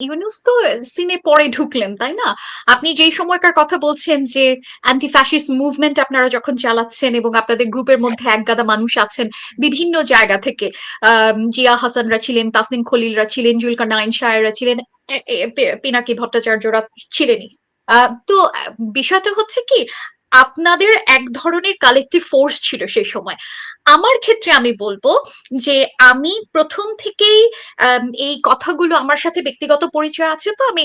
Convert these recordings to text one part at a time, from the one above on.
ইউনুস তো সিনে পরে ঢুকলেন, তাই না? আপনি যেই সময়কার কথা বলছেন যে অ্যান্টি ফ্যাসিস্ট মুভমেন্ট আপনারা যখন চালাচ্ছেন এবং আপনাদের গ্রুপের মধ্যে একগাদা মানুষ আছেন বিভিন্ন জায়গা থেকে। জিয়া হাসানরা ছিলেন, তাসনিম খলিলরা ছিলেন, জুলকার নাইন সাহেবরা ছিলেন, পিনাকি ভট্টাচার্যরা ছিলেনই। তো বিষয়টা হচ্ছে কি আপনাদের এক ধরনের কালেক্টিভ ফোর্স ছিল সেই সময়। আমার ক্ষেত্রে আমি বলব যে আমি প্রথম থেকেই এই কথাগুলো আমার সাথে ব্যক্তিগত পরিচয় আছে তো আমি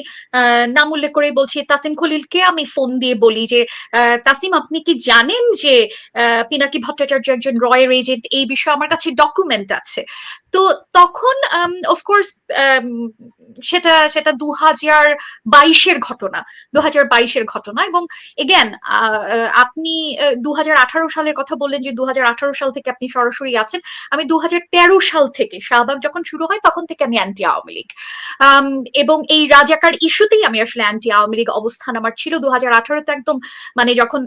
নাম উল্লেখ করেই বলছি তাসিম খলিলকে আমি ফোন দিয়ে বলি যে, "তাসিম আপনি কি জানেন যে পিনাকি ভট্টাচার্য একজন র এর এজেন্ট? এই বিষয়ে আমার কাছে ডকুমেন্ট আছে।" তো তখন আম অফ কোর্স আম সেটা সেটা ২০২২ বাইশের ঘটনা। দু হাজার বাইশের ঘটনা এবং এগেন আপনি আ ২০১৮ সালের কথা বললেন যে ২০১৮ সাল থেকে আপনি সরাসরি আছেন। আমি ২০১৩ সাল থেকে শাহবাগ যখন শুরু হয় তখন থেকে আমি অ্যান্টি আওয়ামী লীগ। এবং এই রাজাকার ইস্যুতেই আমি আসলে অ্যান্টি আওয়ামী লীগ অবস্থান আমার ছিল। দু হাজার আঠারোতে একদম মানে যখন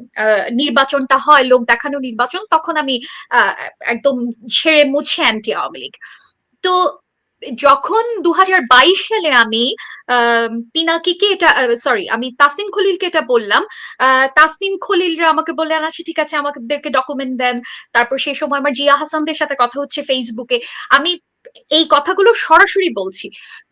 নির্বাচনটা হয়, লোক দেখানো নির্বাচন তখন আমি একদম ছেড়ে মুছে অ্যান্টি আওয়ামী লীগ। তো যখন ২০২২ সালে আমি পিনাকিকে এটা সরি আমি তাসনিম খলিলকে এটা বললাম। আ তাসনিম খলিলরা আমাকে বললেন, "আচ্ছা ঠিক আছে আমাদেরকে ডকুমেন্ট দেন।" তারপর সেই সময় আমার জিয়া হাসানদের সাথে কথা হচ্ছে এ। আমি এই কথাগুলো সরাসরি বলছি।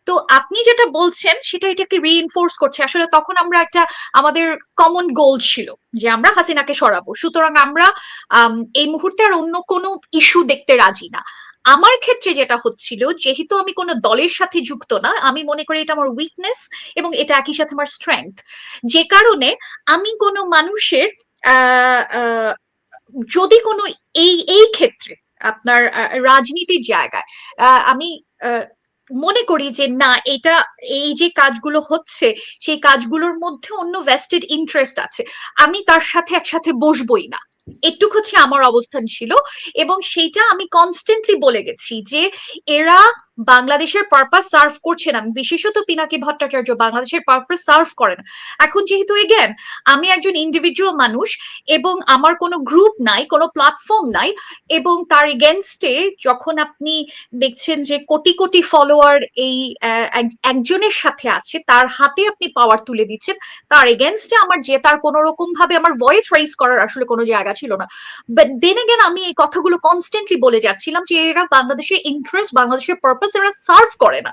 তো আপনি যেটা বলছেন সেটা এটাকে রিইনফোর্স করছে। আসলে তখন আমরা একটা আমাদের কমন গোল ছিল যে আমরা হাসিনাকে সরাবো। সুতরাং আমরা আম এই মুহূর্তে আর অন্য কোনো ইস্যু দেখতে রাজি না। আমার ক্ষেত্রে যেটা হচ্ছিল যেহেতু আমি কোন দলের সাথে যুক্ত না, আমি মনে করি এটা আমার উইকনেস এবং এটা একই সাথে আমার স্ট্রেংথ। যে কারণে আমি কোনো মানুষের যদি কোনো এই এই ক্ষেত্রে আপনার রাজনীতির জায়গায় আমি মনে করি যে না এটা এই যে কাজগুলো হচ্ছে সেই কাজগুলোর মধ্যে অন্য ভেস্টেড ইন্টারেস্ট আছে। আমি তার সাথে একসাথে বসবই না। এটুক হচ্ছে আমার অবস্থান ছিল এবং সেইটা আমি কনস্ট্যান্টলি বলে গেছি যে এরা বাংলাদেশের পারপাস সার্ভ করছে না। বিশেষত পিনাকি ভট্টাচার্য বাংলাদেশের পারপাস সার্ভ করে না। এখন যেহেতু এগেন আমি একজন ইন্ডিভিজুয়াল মানুষ এবং আমার কোনো গ্রুপ নাই, কোন প্ল্যাটফর্ম নাই এবং তার এগেইনস্ট এ যখন আপনি দেখছেন যে কোটি, কোটি ফলোয়ার এই একজনের সাথে আছে, তার হাতে আপনি পাওয়ার তুলে দিচ্ছেন। তার এগেইনস্ট এ আমার জেতার কোন রকম ভাবে আমার ভয়েস রাইজ করার আসলে কোনো জায়গা ছিল না। বাট দেন এগেন আমি এই কথাগুলো কনস্ট্যান্টলি বলে যাচ্ছিলাম যে এরা বাংলাদেশের ইন্টারেস্ট, বাংলাদেশের পারপাস এরা সার্ভ করে না।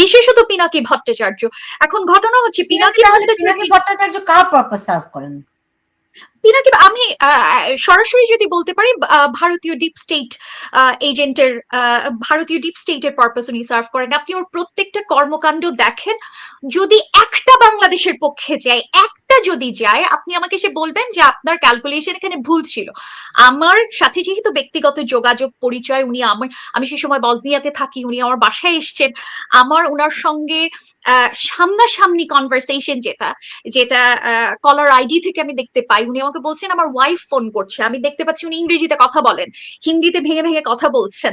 বিশেষত পিনাকি ভট্টাচার্য। এখন ঘটনা হচ্ছে পিনাকি পিনাকি ভট্টাচার্য কার পারপাস সার্ভ করেন? পিনাকি আমি সরাসরি যদি বলতে পারি ভারতীয় ডিপ স্টেট এজেন্টের ভারতীয় ডিপ স্টেট এর পারপাস উনি সার্ভ করেন। আপনি ওর প্রত্যেকটা কর্মকাণ্ড দেখেন। যদি একটা বাংলাদেশের পক্ষে যায়, একটা যদি যায় আপনি আমাকে সে বলবেন যে আপনার ক্যালকুলেশন এখানে ভুল ছিল। আমার সাথে যেহেতু ব্যক্তিগত যোগাযোগ পরিচয় উনি আমি আমি সে সময় বসনিয়াতে থাকি। উনি আমার বাসায় এসছেন। আমার উনার সঙ্গে আ সামনাসামনি কনভারসেশন যেটা, যেটা কলার আইডি থেকে আমি দেখতে পাই। উনি আমাকে বলছেন আমার ওয়াইফ ফোন করছে। আমি দেখতে পাচ্ছি উনি ইংরেজিতে কথা বলেন। হিন্দিতে ভেঙে, ভেঙে কথা বলছেন।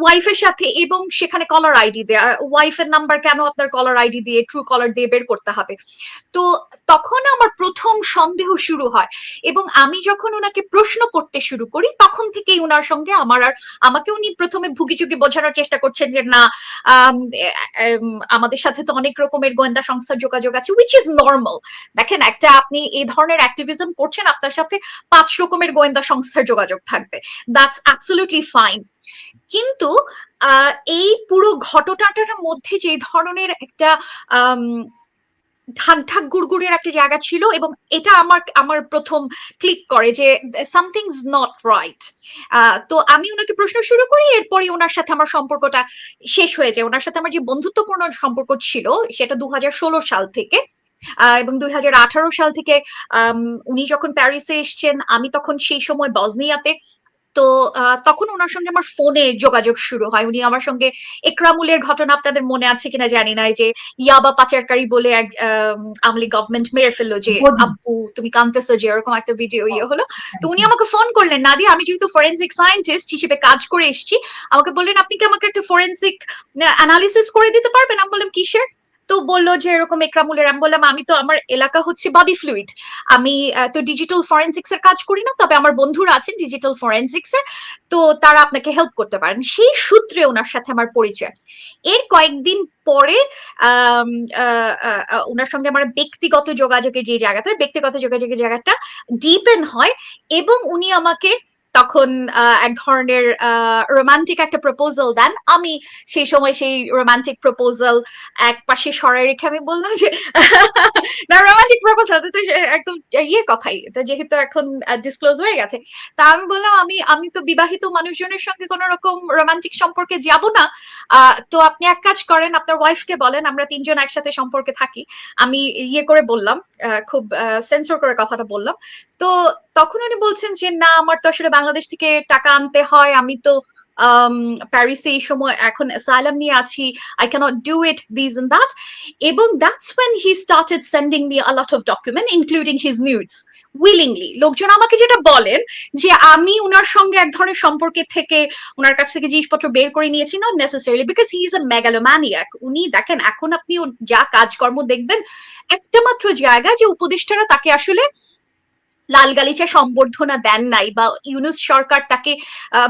ওয়াইফের সাথে এবং সেখানে কলার আইডি দেয়া। ওয়াইফের নাম্বার কেন আপনার কলার আইডি দিয়ে ট্রু কলার দিয়ে বের করতে হবে। তো তখন আমার ১ম সন্দেহ শুরু হয়। এবং আমি যখন ওনাকে প্রশ্ন করতে শুরু করি, তখন থেকেই ওনার সঙ্গে আমার আর আমাকে উনি ১ম এ ভুগি-চুগি বোঝানোর চেষ্টা করছেন যে, না, আম আমাদের সাথে তো অনেক রকমের গোয়েন্দা সংস্থার যোগাযোগ আছে উইচ is নর্মাল দেখেন, একটা আপনি এই ধরনের অ্যাক্টিভিজম করছেন, আপনার সাথে পাঁচ রকমের গোয়েন্দা সংস্থার যোগাযোগ থাকবে। দ্যাটস absolutely ফাইন কিন্তু এই পুরো ঘটনাটার মধ্যে যে ধরনের একটা ঢাক, ঢাক গুড়গুড়ের একটা জায়গা ছিল এবং এটা আমার আমার প্রথম ক্লিক করে যে is not right আ তো আমি ওনাকে প্রশ্ন শুরু করি এরপরে ওনার সাথে আমার সম্পর্কটা শেষ হয়ে যায়। ওনার সাথে আমার যে বন্ধুত্বপূর্ণ সম্পর্ক ছিল সেটা ২০১৬ সাল থেকে। এবং ২০১৮ সাল থেকে উনি যখন প্যারিসে এসছেন আমি তখন সেই সময় বসনিয়াতে। তো তখন ওনার সঙ্গে আমার ফোনে যোগাযোগ শুরু হয়। উনি আমার সঙ্গে একরামুলের ঘটনা আপনাদের মনে আছে কিনা জানি না। যে ইয়াবা পাচারকারী বলে এক আম আওয়ামী গভর্নমেন্ট মেরে ফেলল যে আব্বু তুমি কাঁদতেছো যে এরকম একটা ভিডিও ইয়ে হলো। তো উনি আমাকে ফোন করলেন নাদিয়া আমি যেহেতু ফরেনসিক সায়েন্টিস্ট হিসেবে কাজ করে এসেছি। আমাকে বললেন আপনি কি আমাকে একটা ফরেনসিক অ্যানালিসিস করে দিতে পারবেন? আমি বললাম কিসের? তো বলল যে এরকম একরামুলের আমি বললাম, আমি তো আমার এলাকা হচ্ছে বডি ফ্লুইড আমি তো ডিজিটাল ফরেন্সিক্স এর কাজ করি না, তবে আমার বন্ধুরা আছেন ডিজিটাল ফরেন্সিক্স এর, তো তারা আপনাকে হেল্প করতে পারেন। সেই সূত্রে ওনার সাথে আমার পরিচয়। এর কয়েকদিন পরে ওনার সঙ্গে আমার ব্যক্তিগত যোগাযোগের যে জায়গাটা, ব্যক্তিগত যোগাযোগের জায়গাটা ডিপেন হয় এবং উনি আমাকে তখন এক ধরনের রোমান্টিক একটা প্রপোজাল দেন। আমি সেই সময় সেই রোমান্টিক প্রপোজাল এক পাশে সরাই রেখে আমি বললাম যে, না রোমান্টিক প্রপোজাল তো একদম ইয়ে কথাই। যেহেতু এখন ডিসক্লোজ হয়ে গেছে। তা আমি বললাম, আমি আমি তো বিবাহিত মানুষজনের সঙ্গে কোনো রকম রোমান্টিক সম্পর্কে যাব না। তো আপনি এক কাজ করেন, আপনার ওয়াইফকে বলেন, আমরা তিনজন একসাথে সম্পর্কে থাকি। আমি ইয়ে করে বললাম খুব সেন্সর করে কথাটা বললাম। তো তখন উনি বলছেন যে, না, আমার তো আসলে বাংলাদেশ থেকে টাকা আনতে হয়। আমি তো প্যারিসে এই সময় এখন অ্যাসাইলাম নিয়ে আছি। I can't do it this and that এবং that's when he started sending me a of document including his nudes willingly লোকজন আমাকে যেটা বলেন যে, আমি উনার সঙ্গে এক ধরনের সম্পর্কে থেকে ওনার কাছ থেকে জিনিসপত্র বের করে নিয়েছি not necessarily because he is a megalomaniac উনি দেখেন, এখন আপনি যা কাজকর্ম দেখবেন, একটা মাত্র জায়গা যে উপদেষ্টারা তাকে আসলে লাল গালিচা সম্বর্ধনা দেন নাই বা ইউনুস সরকার তাকে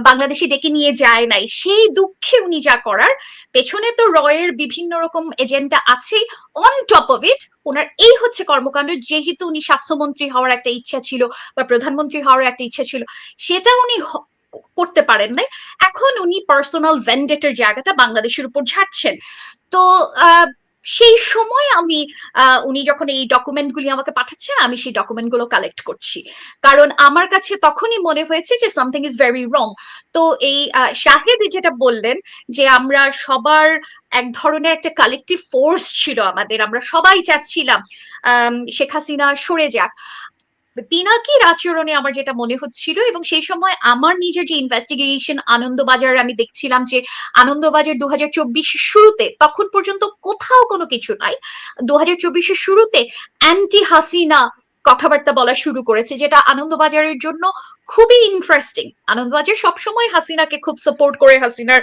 বাংলাদেশে ডেকে নিয়ে যায় নাই সেই দুঃখে উনি যা করার পেছনে তো রয়ের বিভিন্ন রকম এজেন্ডা আছেই অন টপ অফ ইট ওনার এই হচ্ছে কর্মকাণ্ড যেহেতু উনি স্বাস্থ্যমন্ত্রী হওয়ার একটা ইচ্ছা ছিল বা প্রধানমন্ত্রী হওয়ার একটা ইচ্ছা ছিল সেটা উনি করতে পারেন নাই এখন উনি পার্সোনাল ভেন্ডেটের জায়গাটা বাংলাদেশের উপর ঝাড়ছেন। তো আহ, সেই সময় আমি উনি যখন এই ডকুমেন্ট গুলি আমাকে পাঠাচ্ছেন, আমি সেই ডকুমেন্টগুলো কালেক্ট করছি। কারণ আমার কাছে তখনই মনে হয়েছে যে সামথিং ইজ ভেরি রং তো এই শাহেদ যেটা বললেন যে আমরা সবার এক ধরনের একটা কালেকটিভ ফোর্স ছিল আমাদের, আমরা সবাই চাচ্ছিলাম শেখ হাসিনা সরে যাক। পিনাকির আচরণে আমার যেটা মনে হচ্ছিল এবং সেই সময় আমার নিজের যে ইনভেস্টিগেশন আনন্দবাজার আমি দেখছিলাম যে আনন্দবাজার দু হাজার শুরুতে, তখন পর্যন্ত কোথাও কোনো কিছু নাই। দু হাজার শুরুতে অ্যান্টি হাসিনা কথাবার্তা বলা শুরু করেছে, যেটা আনন্দবাজারের জন্য খুবই ইন্টারেস্টিং আনন্দবাজার সবসময় হাসিনাকে খুব সাপোর্ট করে হাসিনার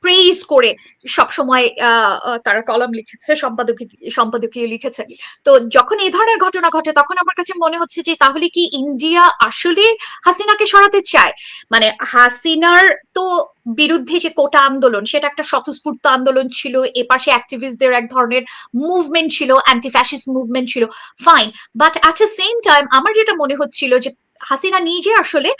প্রেইজ করে সবসময় আহ, আহ, তারা কলম লিখেছে সম্পাদকীয় সম্পাদকীয় লিখেছে। তো যখন এই ধরনের ঘটনা ঘটে তখন আমার কাছে মনে হচ্ছে যে তাহলে কি ইন্ডিয়া আসলে হাসিনাকে সরাতে চায়? মানে হাসিনার তো বিরুদ্ধে যে কোটা আন্দোলন, সেটা একটা স্বতঃস্ফূর্ত আন্দোলন ছিল এপাশে অ্যাক্টিভিস্টদের এক ধরনের মুভমেন্ট ছিল অ্যান্টি ফ্যাসিস্ট মুভমেন্ট ছিল fine but at the same time আমার যেটা মনে হচ্ছিল যে হাসিনা নিজে আসলে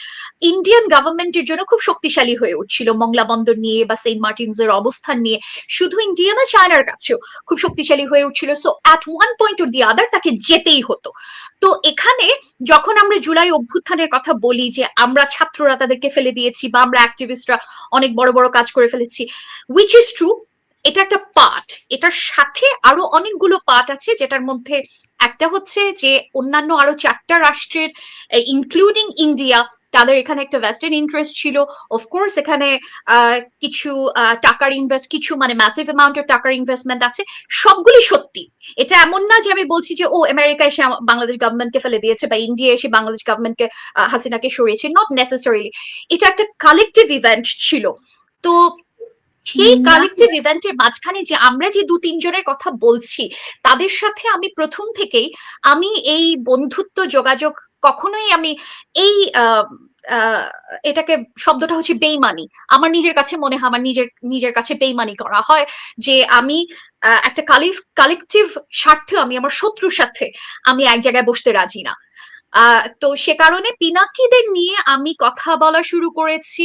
ইন্ডিয়ান গভর্নমেন্টের জন্য খুব শক্তিশালী হয়ে উঠছিল মংলা বন্দর নিয়ে বা সেন্ট মার্টিনস এর অবস্থান নিয়ে। শুধু ইন্ডিয়া না চায়নার কাছেও খুব শক্তিশালী হয়ে উঠছিল। So at one point or the other তাকে যেতেই হতো। তো এখানে যখন আমরা জুলাই অভ্যুত্থানের কথা বলি যে আমরা ছাত্ররা তাদেরকে ফেলে দিয়েছি বা আমরা অ্যাক্টিভিস্টরা অনেক বড় বড় কাজ করে ফেলেছি উইচ ইজ ট্রু এটা একটা পার্ট এটার সাথে আরও অনেকগুলো পার্ট আছে যেটার মধ্যে একটা হচ্ছে যে অন্যান্য আরও চারটা রাষ্ট্রের ইনক্লুডিং ইন্ডিয়া তাদের এখানে একটা ভেস্টেড ইন্টারেস্ট ছিল। অফকোর্স এখানে কিছু টাকার ইনভেস্ট কিছু মানে ম্যাসিভ অ্যামাউন্টের টাকার ইনভেস্টমেন্ট আছে। সবগুলি সত্যি। এটা এমন না যে আমি বলছি যে, ও আমেরিকা এসে বাংলাদেশ গভর্নমেন্টকে ফেলে দিয়েছে বা ইন্ডিয়া এসে বাংলাদেশ গভর্নমেন্টকে হাসিনাকে সরিয়েছে। নট নেসেসারিলি এটা একটা কালেকটিভ ইভেন্ট ছিল। তো সেই। কালেকটিভ ইভেন্টের মাঝখানে যে আমরা যে দু তিনজনের কথা বলছি তাদের সাথে আমি প্রথম থেকেই আমি এই বন্ধুত্ব যোগাযোগ কখনোই আমি এই এটাকে শব্দটা হচ্ছে বেইমানি আমার নিজের কাছে মনে হয় আমার নিজের নিজের কাছে বেইমানি করা হয় যে আমি একটা কালেকটিভ স্বার্থে আমি আমার শত্রুর সাথে আমি এক জায়গায় বসতে রাজি না তো সে কারণে পিনাকিদের নিয়ে আমি কথা বলা শুরু করেছি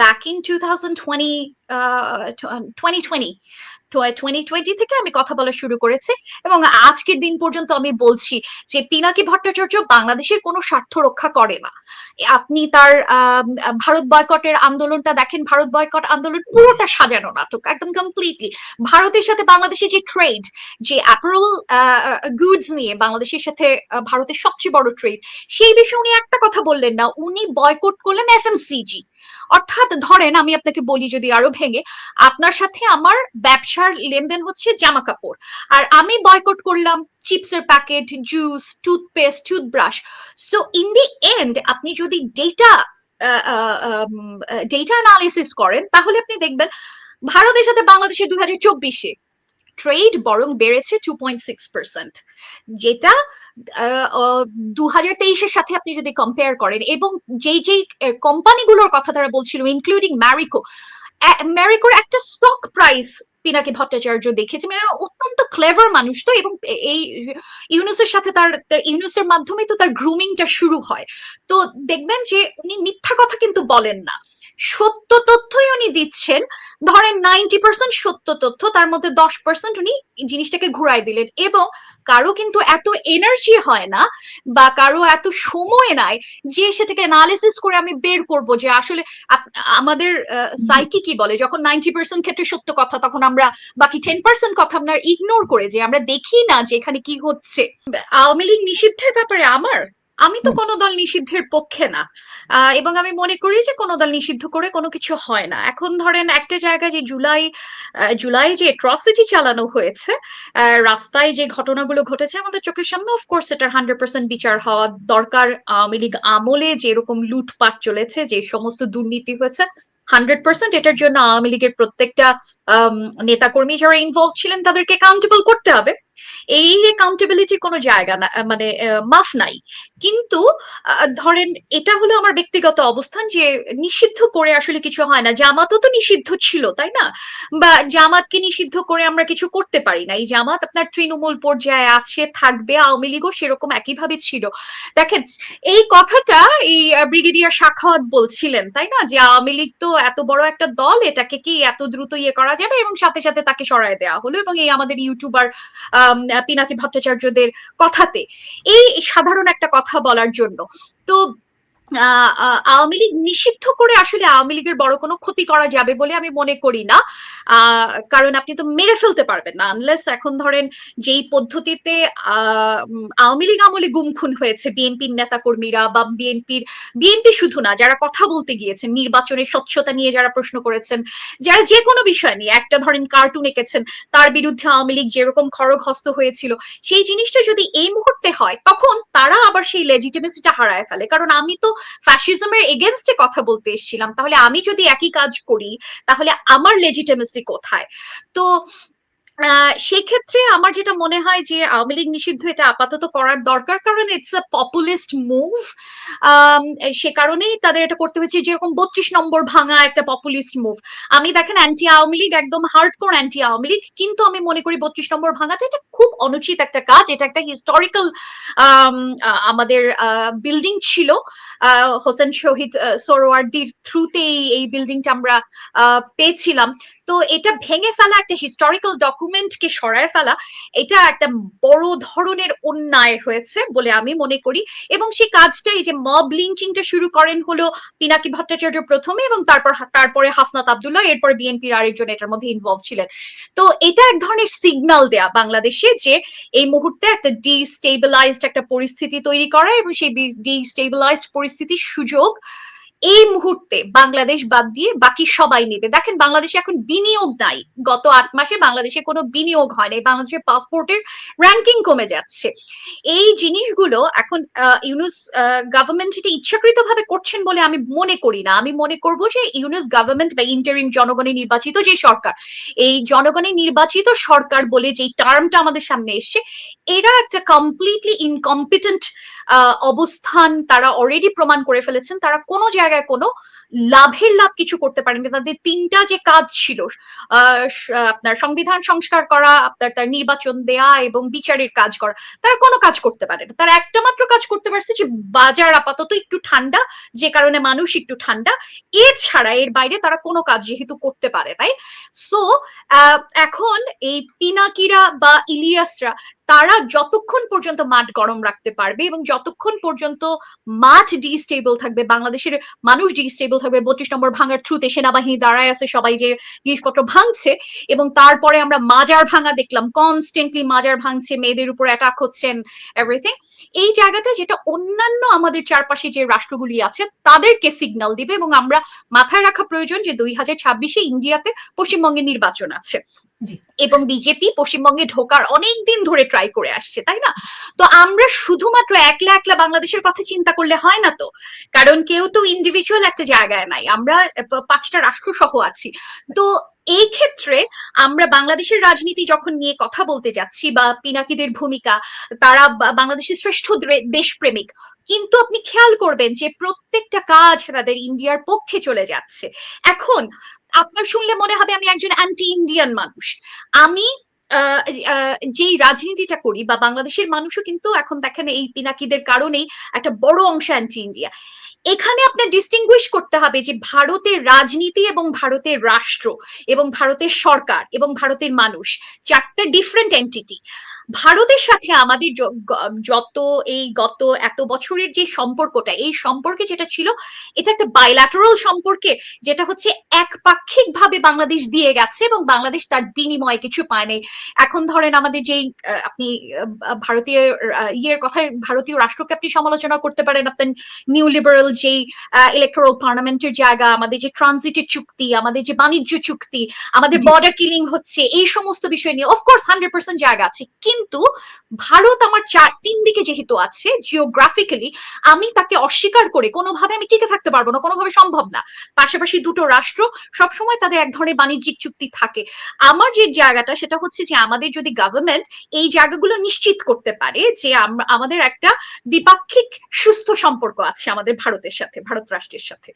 back in two thousand twenty twenty twenty থেকে আমি কথা বলা শুরু করেছি? এবং আজকের দিন পর্যন্ত আমি বলছি যে পিনাকি ভট্টাচার্য বাংলাদেশের কোনো স্বার্থ রক্ষা করে না। আপনি তার ভারত বয়কটের আন্দোলনটা দেখেন, ভারত বয়কট আন্দোলন পুরোটা সাজানো নাটক, একদম কমপ্লিটলি ভারতের সাথে বাংলাদেশের যে ট্রেড যে অ্যাপারেল গুডস নিয়ে বাংলাদেশের সাথে ভারতের সবচেয়ে বড় ট্রেড সেই বিষয়ে উনি একটা কথা বললেন না, উনি বয়কট করলেন এফএমসিজি অর্থাৎ ধরেন আমি আপনাকে বলি যদি আরও ভেঙে, আপনার সাথে আমার ব্যবসার লেনদেন হচ্ছে জামা কাপড়। আর আমি বয়কট করলাম চিপসের packet juice toothpaste toothbrush so in the end আপনি যদি ডেটা ডেটা অ্যানালিসিস করেন, তাহলে আপনি দেখবেন ভারতের সাথে বাংলাদেশের দুই হাজার চব্বিশে ট্রেড বরং বেড়েছে টু পয়েন্ট সিক্স পার্সেন্ট যেটা দু হাজার তেইশের সাথে আপনি যদি কম্পেয়ার করেন এবং যেই যেই কোম্পানিগুলোর কথা তারা বলছিল ইনক্লুডিং ম্যারিকো ম্যারিকোর একটা স্টক প্রাইস পিনাকি ভট্টাচার্য দেখেছে মানে অত্যন্ত ক্লেভার মানুষ তো এবং এই ইউনুসের সাথে তার ইউনুসের মাধ্যমে তো তার গ্রুমিংটা শুরু হয়। তো দেখবেন যে উনি মিথ্যা কথা কিন্তু বলেন না। সত্য তথ্যই উনি দিচ্ছেন। ধরেন নাইনটি পার্সেন্ট সত্য তথ্য, তার মধ্যে দশ পার্সেন্ট উনি জিনিসটাকে ঘুরাই দিলেন এবং কারও কিন্তু এত এনার্জি হয় না বা কারও এত সময় নাই যে সেটাকে অ্যানালিসিস করে আমি বের করব যে আসলে আমাদের সাইকি কি বলে? যখন নাইনটি পার্সেন্ট ক্ষেত্রে সত্য কথা, তখন আমরা বাকি টেন পার্সেন্ট কথা আপনার ইগনোর করে যে আমরা দেখি না যে এখানে কি হচ্ছে। আওয়ামী লীগ নিষিদ্ধের ব্যাপারে আমার আমি তো কোনো দল নিষিদ্ধের পক্ষে না। এবং আমি মনে করি যে কোনো দল নিষিদ্ধ করে কোনো কিছু হয় না। এখন ধরেন একটা জায়গায় যে জুলাই জুলাই যে অ্যাট্রসিটি চালানো হয়েছে রাস্তায় যে ঘটনাগুলো ঘটেছে আমাদের চোখের সামনে অফকোর্স এটার হান্ড্রেড পার্সেন্ট বিচার হওয়া দরকার। আওয়ামী লীগ আমলে যেরকম লুটপাট চলেছে যে সমস্ত দুর্নীতি হয়েছে হান্ড্রেড পার্সেন্ট এটার জন্য আওয়ামী লীগের প্রত্যেকটা নেতাকর্মী যারা ইনভলভ ছিলেন তাদেরকে অ্যাকাউন্টেবল করতে হবে। এই অ্যাকাউন্টেবিলিটির কোনো জায়গা না মানে মাফ নাই। কিন্তু ধরেন এটা হলো আমার ব্যক্তিগত অবস্থান যে নিষিদ্ধ করে আসলে কিছু হয় না। জামাতও তো নিষিদ্ধ ছিল, তাই না? বা জামাতকে নিষিদ্ধ করে আমরা কিছু করতে পারি না। এই জামাত আপনার তৃণমূল পর্যায়ে আছে, থাকবে, আওয়ামী লীগও সেরকম একইভাবে ছিল। দেখেন, এই কথাটা এই ব্রিগেডিয়ার সাখাওয়াত বলছিলেন, তাই না? যে আওয়ামী লীগ তো এত বড় একটা দল, এটাকে কি এত দ্রুত ইয়ে করা যাবে? এবং সাথে সাথে তাকে সরায় দেওয়া হলো। এবং এই আমাদের ইউটিউবার পিনাকি ভট্টাচার্যদের কথাতে। এই সাধারণ একটা কথা বলার জন্য। তো আওয়ামী লীগ নিষিদ্ধ করে আসলে আওয়ামী লীগের বড় কোনো ক্ষতি করা যাবে বলে আমি মনে করি না। কারণ আপনি তো মেরে ফেলতে পারবেন না আনলেস এখন ধরেন যেই পদ্ধতিতে আওয়ামী লীগ আমলে গুম খুন হয়েছে বিএনপির নেতাকর্মীরা বা বিএনপির, বিএনপি শুধু না, যারা কথা বলতে গিয়েছেন নির্বাচনের স্বচ্ছতা নিয়ে যারা প্রশ্ন করেছেন, যারা যে কোনো বিষয় নিয়ে, একটা ধরেন কার্টুন এঁকেছেন, তার বিরুদ্ধে আওয়ামী লীগ যেরকম খড়গহস্ত হয়েছিল, সেই জিনিসটা যদি এই মুহূর্তে হয়, তখন তারা আবার সেই লেজিটিমেসিটা হারায় ফেলে। কারণ আমি তো ফ্যাসিজমের এগেনস্টে কথা বলতে এসেছিলাম। তাহলে আমি যদি একই কাজ করি, তাহলে আমার লেজিটেমেসি কোথায়? তো সেক্ষেত্রে আমার যেটা মনে হয় যে আওয়ামী লীগ নিষিদ্ধ এটা আপাতত করার দরকার কারণ ইটস আ পপুলিস্ট মুভ সে কারণেই তাদের এটা করতে হয়েছে যেরকম বত্রিশ নম্বর ভাঙা একটা পপুলিস্ট মুভ আমি দেখেন অ্যান্টি আওয়ামী লীগ একদম hard core anti Awami League কিন্তু আমি মনে করি বত্রিশ নম্বর ভাঙাটা এটা খুব অনুচিত একটা কাজ এটা একটা হিস্টোরিক্যাল আমাদের বিল্ডিং ছিল। হোসেন শহীদ আহ, সোহরাওয়ার্দীর থ্রুতে এই বিল্ডিংটা আমরা পেয়েছিলাম। তো এটা ভেঙে ফেলা একটা হিস্টোরিক্যাল ডকুমেন্টকে সরায় ফেলা, এটা একটা বড় ধরনের অন্যায় হয়েছে বলে আমি মনে করি। এবং সেই কাজটা, এই যে মব লিঙ্কিংটা শুরু করেন হলো পিনাকি ভট্টাচার্য প্রথমে এবং তারপর তারপরে হাসনাত আবদুল্লাহ, এরপর বিএনপির আরেকজন এটার মধ্যে ইনভলভ ছিলেন। তো এটা এক ধরনের সিগন্যাল দেয়া বাংলাদেশে যে এই মুহূর্তে একটা ডিস্টেবিলাইজড একটা পরিস্থিতি তৈরি করা এবং সেই ডিস্টেবিলাইজড পরিস্থিতির সুযোগ এই মুহূর্তে বাংলাদেশ বাদ দিয়ে বাকি সবাই নেবে। দেখেন, বাংলাদেশে এখন বিনিয়োগ নাই। গত আট মাসে বাংলাদেশে কোনো বিনিয়োগ হয় নাই। বাংলাদেশের পাসপোর্টের র্যাঙ্কিং কমে যাচ্ছে। এই জিনিসগুলো এখন ইউনুস গভর্নমেন্ট এটা ইচ্ছাকৃত ভাবে করছেন বলে আমি মনে করি না। আমি মনে করব যে ইউনুস গভর্নমেন্ট বা ইন্টারিম জনগণের নির্বাচিত যে সরকার, এই জনগণের নির্বাচিত সরকার বলে যে টার্মটা আমাদের সামনে এসছে, এরা একটা কমপ্লিটলি ইনকম্পিটেন্ট অবস্থান তারা অলরেডি প্রমাণ করে ফেলেছেন। তারা কোনো জায়গায় কোনো লাভের লাভ কিছু করতে পারেনি তাদের তিনটা যে কাজ ছিল আপনার সংবিধান সংস্কার করা, আপনার তার নির্বাচন দেয়া এবং বিচারের কাজ করা, তারা কোনো কাজ করতে পারে না তারা একটা মাত্র কাজ করতে পারছে যে বাজার আপাতত একটু ঠান্ডা, যে কারণে মানুষ একটু ঠান্ডা। এছাড়া এর বাইরে তারা কোনো কাজ যেহেতু করতে পারে নাই। সো এখন এই পিনাকিরা বা ইলিয়াসরা তারা যতক্ষণ পর্যন্ত মাঠ গরম রাখতে পারবে এবং যতক্ষণ পর্যন্ত মাঠ ডিস্টেবল থাকবে, বাংলাদেশের মানুষ ডিস্টেবল থাকবে, বত্রিশ নম্বর ভাঙার থ্রুতে সেনাবাহিনী দাঁড়ায় আছে, সবাই যে জিনিসপত্র ভাঙছে এবং তারপরে আমরা মাজার ভাঙা দেখলাম কনস্ট্যান্টলি মাজার ভাঙছে, মেয়েদের উপর অ্যাটাক হচ্ছেন এভরিথিং এই জায়গাটা যেটা অন্যান্য আমাদের চারপাশে যে রাষ্ট্রগুলি আছে, তাদেরকে সিগন্যাল দিবে এবং আমরা মাথায় রাখা প্রয়োজন যে দুই হাজার ছাব্বিশে ইন্ডিয়াতে পশ্চিমবঙ্গে নির্বাচন আছে। এবং বিজেপি পশ্চিমবঙ্গে ঢোকার অনেক দিন ধরে ট্রাই করে আসছে, তাই না? তো আমরা শুধুমাত্র একলা একলা বাংলাদেশের কথা চিন্তা করলে হয় না তো? কারণ কেউ তো ইন্ডিভিজুয়াল একটা জায়গায় নাই। আমরা পাঁচটা রাষ্ট্র সহ আছি। তো এই ক্ষেত্রে আমরা বাংলাদেশের রাজনীতি যখন নিয়ে কথা বলতে যাচ্ছি বা পিনাকিদের ভূমিকা, তারা বাংলাদেশের শ্রেষ্ঠ দেশপ্রেমিক, কিন্তু আপনি খেয়াল করবেন যে প্রত্যেকটা কাজ তাদের ইন্ডিয়ার পক্ষে চলে যাচ্ছে। এখন আপনার শুনলে মনে হবে আমি একজন অ্যান্টি ইন্ডিয়ান মানুষ। আমি যেই রাজনীতিটা করি বা বাংলাদেশের মানুষও কিন্তু এখন দেখেন এই পিনাকিদের কারণেই একটা বড় অংশ অ্যান্টি ইন্ডিয়া এখানে আপনার ডিস্টিংগুইশ করতে হবে যে ভারতের রাজনীতি এবং ভারতের রাষ্ট্র এবং ভারতের সরকার এবং ভারতের মানুষ, চারটা ডিফারেন্ট এন্টিটি ভারতের সাথে আমাদের যত এই গত এত বছরের যে সম্পর্কটা এই সম্পর্কে যেটা ছিল এটা একটা বাইল্যাটারাল সম্পর্কে যেটা হচ্ছে একপাক্ষিক ভাবে বাংলাদেশ দিয়ে গেছে এবং বাংলাদেশ তার বিনিময়ে কিছু পায় নাই। এখন ধরেন আমাদের যেই আপনি ভারতীয় ইয়ের কথায় ভারতীয় রাষ্ট্রকে আপনি সমালোচনা করতে পারেন আপনার নিউ লিবারেল যেই ইলেকট্রাল পার্লামেন্টের জায়গা আমাদের যে ট্রানজিটের চুক্তি আমাদের যে বাণিজ্য চুক্তি আমাদের বর্ডার কিলিং হচ্ছে এই সমস্ত বিষয় নিয়ে অফকোর্স হান্ড্রেড পার্সেন্ট জায়গা আছে। কিন্তু ভারত আমার চার তিন দিকে যেহেতু আছে জিওগ্রাফিক্যালি আমি তাকে অস্বীকার করে কোনোভাবে আমি টিকে থাকতে পারব না, কোনোভাবে সম্ভব না। পাশাপাশি দুটো রাষ্ট্র সবসময় তাদের এক ধরনের বাণিজ্যিক চুক্তি থাকে। আমার যে জায়গাটা সেটা হচ্ছে যে আমাদের যদি গভর্নমেন্ট এই জায়গাগুলো নিশ্চিত করতে পারে যে আমাদের একটা দ্বিপাক্ষিক সুস্থ সম্পর্ক আছে আমাদের ভারতের সাথে ভারত রাষ্ট্রের সাথে।